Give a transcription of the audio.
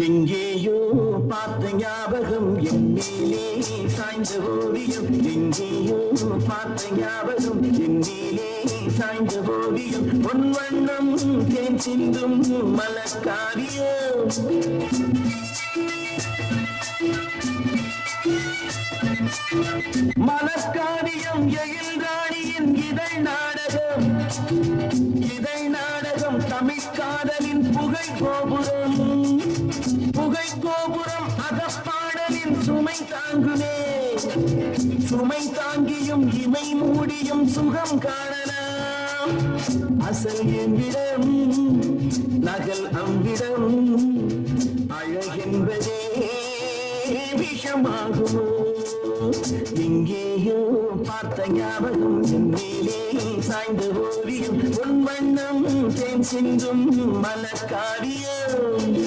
எங்கேயோ பார்த்த ஞாபகம் என் மேலே சாய்ந்த ஓவியம். எங்கேயோ பார்த்த ஞாபகம் என் மேலே சாய்ந்த ஓவியம். பொன் வண்ணம் தேன் சிந்தும் மலக்காரியம் மலக்காரியம் எழில் ராணியின் இதழ் நாடகம். இதழ் நாடகம் தமிழ்காதலின் புகை கோபுரம் கோபுரம் அகஸ்தானலின் சுமை தாங்குமே. சுமை தாங்கியும் இமை மூடியும் சுகம் காணலாம். அசல் எவ்விடம் நகல் அம்பிடம் அழகென்பதே விஷமாகுமோ? எங்கேயோ பார்த்த ஞாபகம் என் மேலே சாய்ந்த ஓவியம். உன் வண்ணம் தேன் சிந்தும் மலக்காவியம்